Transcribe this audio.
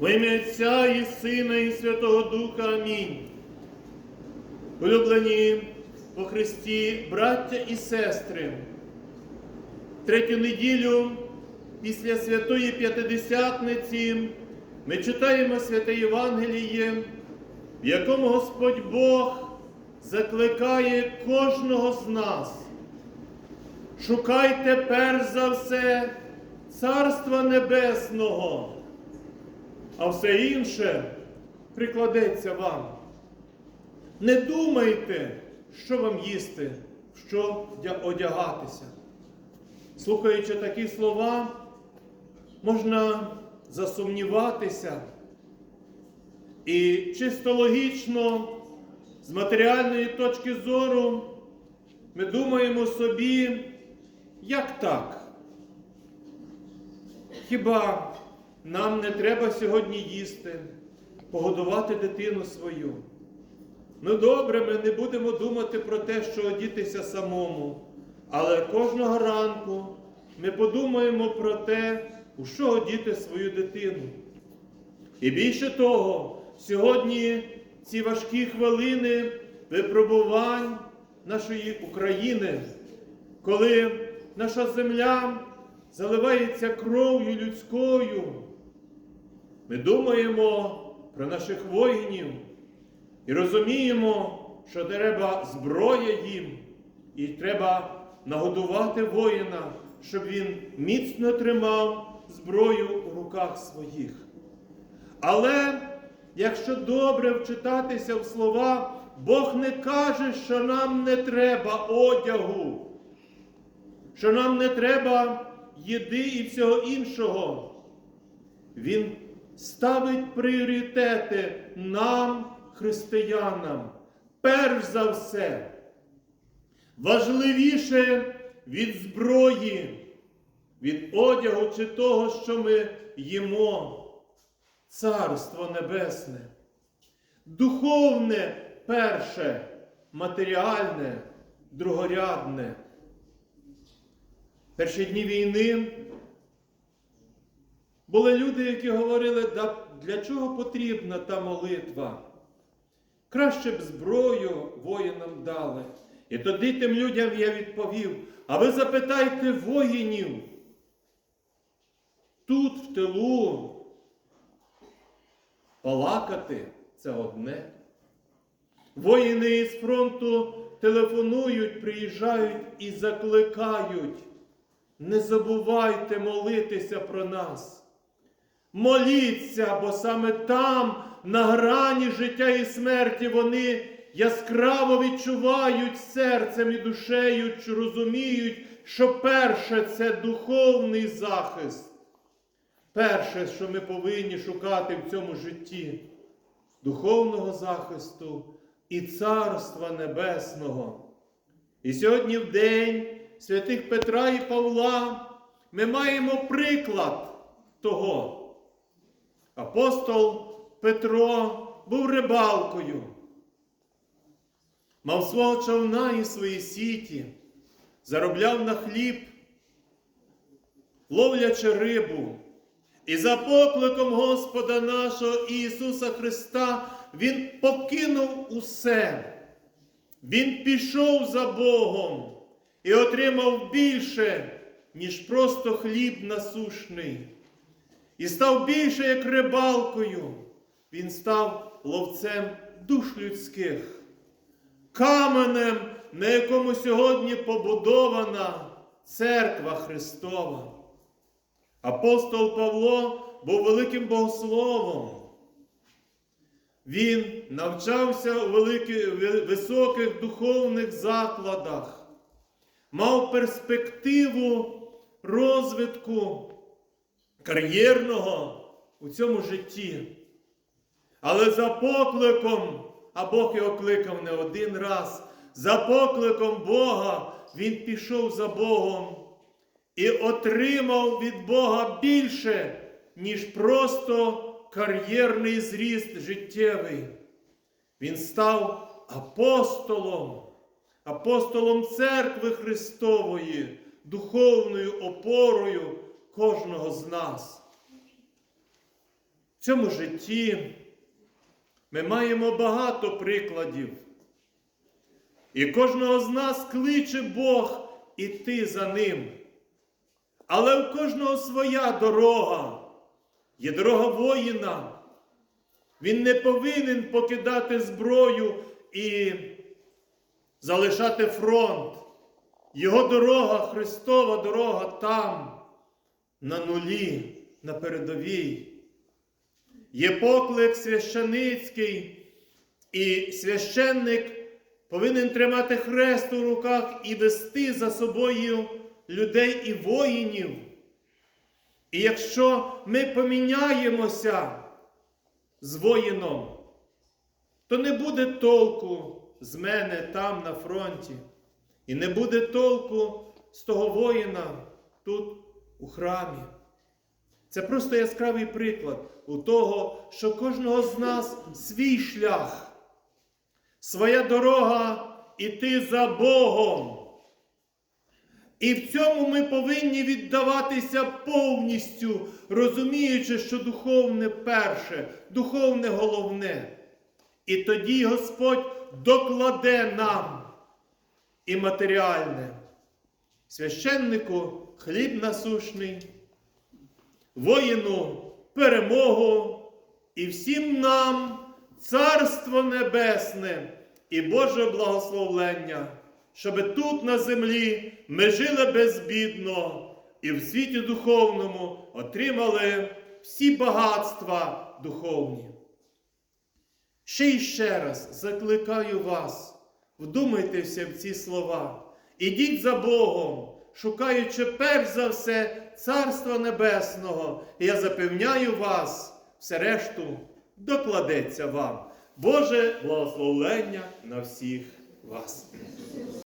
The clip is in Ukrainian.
Во ім'я Отця і Сина, і Святого Духа. Амінь. Улюблені по Христі, браття і сестри, третю неділю після Святої П'ятидесятниці ми читаємо Святе Євангеліє, в якому Господь Бог закликає кожного з нас. Шукайте перш за все Царства Небесного, а все інше прикладеться вам. Не думайте, що вам їсти, що одягатися. Слухаючи такі слова, можна засумніватися. І чисто логічно, з матеріальної точки зору, ми думаємо собі, як так? Хіба нам не треба сьогодні їсти, погодувати дитину свою? Ну добре, ми не будемо думати про те, що одітися самому, але кожного ранку ми подумаємо про те, у що одіти свою дитину. І більше того, сьогодні ці важкі хвилини випробувань нашої України, коли наша земля заливається кров'ю людською, ми думаємо про наших воїнів і розуміємо, що треба зброя їм, і треба нагодувати воїна, щоб він міцно тримав зброю у руках своїх. Але якщо добре вчитатися в слова, Бог не каже, що нам не треба одягу, що нам не треба їди і всього іншого. Він ставить пріоритети нам, християнам, перш за все, важливіше від зброї, від одягу чи того, що ми їмо. Царство Небесне, духовне перше, матеріальне, другорядне. Перші дні війни були люди, які говорили, «Да для чого потрібна та молитва? Краще б зброю воїнам дали. І тоді тим людям я відповів, а ви запитайте воїнів тут, в тилу, Балакати це одне. Воїни із фронту телефонують, приїжджають і закликають. Не забувайте молитися про нас. Моліться, бо саме там, на грані життя і смерті, вони яскраво відчувають серцем і душею, розуміють, що перше це духовний захист. Перше, що ми повинні шукати в цьому житті духовного захисту і Царства Небесного. І сьогодні, в день святих Петра і Павла, ми маємо приклад того. Апостол Петро був рибалкою, мав свого човна і свої сіті, заробляв на хліб, ловлячи рибу. І за покликом Господа нашого Ісуса Христа Він покинув усе. Він пішов за Богом і отримав більше, ніж просто хліб насушний. І став більше, як рибалкою. Він став ловцем душ людських, каменем, на якому сьогодні побудована церква Христова. Апостол Павло був великим богословом. Він навчався у великих, високих духовних закладах, мав перспективу розвитку кар'єрного у цьому житті. Але за покликом, а Бог його кликав не один раз, за покликом Бога він пішов за Богом і отримав від Бога більше, ніж просто кар'єрний зріст життєвий. Він став апостолом, апостолом церкви Христової, духовною опорою кожного з нас. В цьому житті ми маємо багато прикладів. І кожного з нас кличе Бог іти за ним. Але у кожного своя дорога. Є дорога воїна. Він не повинен покидати зброю і залишати фронт. Його дорога, Христова дорога там, на нулі, на передовій. Є поклик священицький, і священник повинен тримати хрест у руках і вести за собою людей і воїнів. І якщо ми поміняємося з воїном, то не буде толку з мене там на фронті. І не буде толку з того воїна тут у храмі. Це просто яскравий приклад у того, що кожного з нас свій шлях, своя дорога іти за Богом. І в цьому ми повинні віддаватися повністю, розуміючи, що духовне перше, духовне головне. І тоді Господь докладе нам і матеріальне. Священнику хліб насушний, воїну перемогу і всім нам Царство Небесне і Боже благословлення, щоб тут на землі ми жили безбідно і в світі духовному отримали всі багатства духовні. Ще й ще раз закликаю вас, вдумайтеся в ці слова. Ідіть за Богом, шукаючи перш за все Царства Небесного, і я запевняю вас, все решту докладеться вам. Боже благословлення на всіх вас.